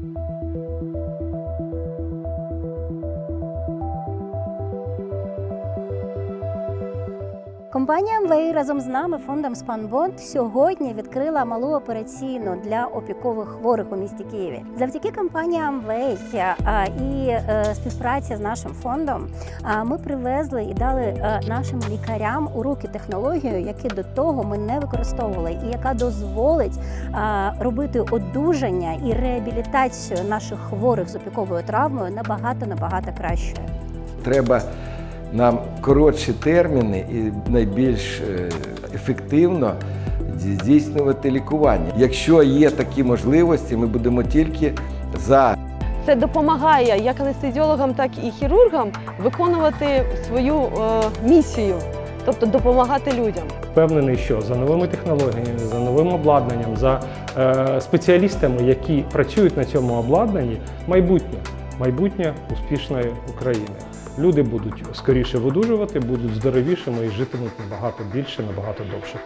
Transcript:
Música Компанія Amway разом з нами фондом Спанбонд сьогодні відкрила малу операційну для опікових хворих у місті Києві. Завдяки компанії Amway і е, співпраці з нашим фондом ми привезли і дали е, нашим лікарям у руки технологію, яку до того ми не використовували, і яка дозволить робити одужання і реабілітацію наших хворих з опіковою травмою набагато набагато кращою. Треба нам коротші терміни і найбільш е, ефективно здійснювати лікування. Якщо є такі можливості, ми будемо тільки за. Це допомагає як анестезіологам, так і хірургам виконувати свою е, місію, тобто допомагати людям. Впевнений, що за новими технологіями, за новим обладнанням, за е, спеціалістами, які працюють на цьому обладнанні, майбутнє, майбутнє успішної України люди будуть скоріше видужувати, будуть здоровішими і житимуть набагато більше, набагато довше.